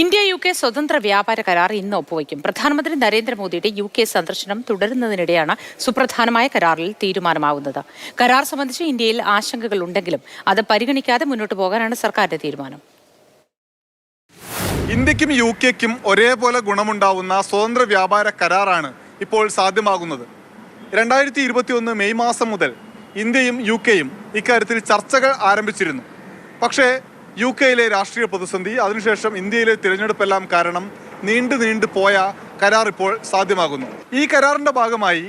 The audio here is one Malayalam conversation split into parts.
ഇന്ത്യ യു കെ സ്വതന്ത്ര വ്യാപാര കരാർ ഇന്ന് ഒപ്പുവയ്ക്കും പ്രധാനമന്ത്രി നരേന്ദ്രമോദിയുടെ യു കെ സന്ദർശനം തുടരുന്നതിനിടെയാണ് സുപ്രധാനമായ കരാറിൽ തീരുമാനമാവുന്നത്. കരാർ സംബന്ധിച്ച് ഇന്ത്യയിൽ ആശങ്കകൾ ഉണ്ടെങ്കിലും അത് പരിഗണിക്കാതെ മുന്നോട്ട് പോകാനാണ് സർക്കാരിന്റെ തീരുമാനം. ഇന്ത്യക്കും യു കെക്കും ഒരേപോലെ ഗുണമുണ്ടാവുന്ന സ്വതന്ത്ര വ്യാപാര കരാറാണ് ഇപ്പോൾ സാധ്യമാകുന്നത്. രണ്ടായിരത്തി ഇരുപത്തി ഒന്ന് മെയ് മാസം മുതൽ ഇന്ത്യയും യു കെയും ഇക്കാര്യത്തിൽ ചർച്ചകൾ ആരംഭിച്ചിരുന്നു. പക്ഷേ യു കെയിലെ രാഷ്ട്രീയ പ്രതിസന്ധി അതിനുശേഷം ഇന്ത്യയിലെ തിരഞ്ഞെടുപ്പെല്ലാം കാരണം നീണ്ടു നീണ്ടു പോയ കരാർ ഇപ്പോൾ സാധ്യമാകുന്നു. ഈ കരാറിന്റെ ഭാഗമായി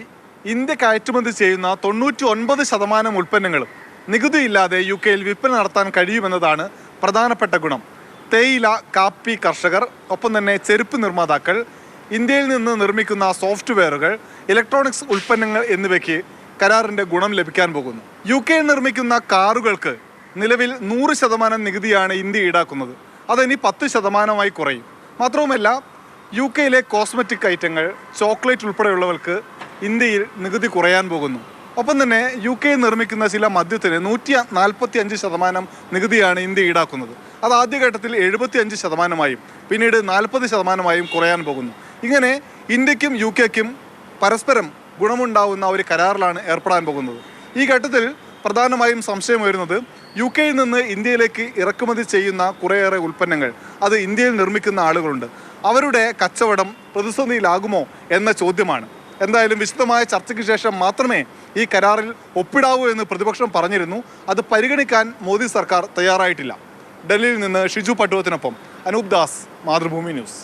ഇന്ത്യ കയറ്റുമതി ചെയ്യുന്ന തൊണ്ണൂറ്റി ഒൻപത് ശതമാനം ഉൽപ്പന്നങ്ങളും നികുതിയില്ലാതെ യു കെയിൽ വിൽപ്പന നടത്താൻ കഴിയുമെന്നതാണ് പ്രധാനപ്പെട്ട ഗുണം. തേയില കാപ്പി കർഷകർ ഒപ്പം തന്നെ ചെരുപ്പ് നിർമ്മാതാക്കൾ ഇന്ത്യയിൽ നിന്ന് നിർമ്മിക്കുന്ന സോഫ്റ്റ്വെയറുകൾ ഇലക്ട്രോണിക്സ് ഉൽപ്പന്നങ്ങൾ എന്നിവയ്ക്ക് കരാറിന്റെ ഗുണം ലഭിക്കാൻ പോകുന്നു. യു കെയിൽ നിർമ്മിക്കുന്ന കാറുകൾക്ക് നിലവിൽ നൂറ് ശതമാനം നികുതിയാണ് ഇന്ത്യ ഈടാക്കുന്നത്. അതിനി പത്ത് ശതമാനമായി കുറയും. മാത്രവുമല്ല യു കെയിലെ കോസ്മെറ്റിക് ഐറ്റങ്ങൾ ചോക്ലേറ്റ് ഉൾപ്പെടെയുള്ളവർക്ക് ഇന്ത്യയിൽ നികുതി കുറയാൻ പോകുന്നു. ഒപ്പം തന്നെ യു കെ നിർമ്മിക്കുന്ന ചില മദ്യത്തിന് നൂറ്റി നാൽപ്പത്തി അഞ്ച് ശതമാനം നികുതിയാണ് ഇന്ത്യ ഈടാക്കുന്നത്. അത് ആദ്യഘട്ടത്തിൽ എഴുപത്തി അഞ്ച് ശതമാനമായും പിന്നീട് നാൽപ്പത് ശതമാനമായും കുറയാൻ പോകുന്നു. ഇങ്ങനെ ഇന്ത്യക്കും യു കെക്കും പരസ്പരം ഗുണമുണ്ടാവുന്ന ഒരു കരാറിലാണ് ഏർപ്പെടാൻ പോകുന്നത്. ഈ ഘട്ടത്തിൽ പ്രധാനമായും സംശയം വരുന്നത് യു കെയിൽ നിന്ന് ഇന്ത്യയിലേക്ക് ഇറക്കുമതി ചെയ്യുന്ന കുറേയേറെ ഉൽപ്പന്നങ്ങൾ അത് ഇന്ത്യയിൽ നിർമ്മിക്കുന്ന ആളുകളുണ്ട്. അവരുടെ കച്ചവടം പ്രതിസന്ധിയിലാകുമോ എന്ന ചോദ്യമാണ്. എന്തായാലും വിശദമായ ചർച്ചയ്ക്ക് ശേഷം മാത്രമേ ഈ കരാറിൽ ഒപ്പിടാവൂ എന്ന് പ്രതിപക്ഷം പറഞ്ഞിരുന്നു. അത് പരിഗണിക്കാൻ മോദി സർക്കാർ തയ്യാറായിട്ടില്ല. ഡൽഹിയിൽ നിന്ന് ഷിജു പട്ടുവത്തിനൊപ്പം അനൂപ് ദാസ് മാതൃഭൂമി ന്യൂസ്.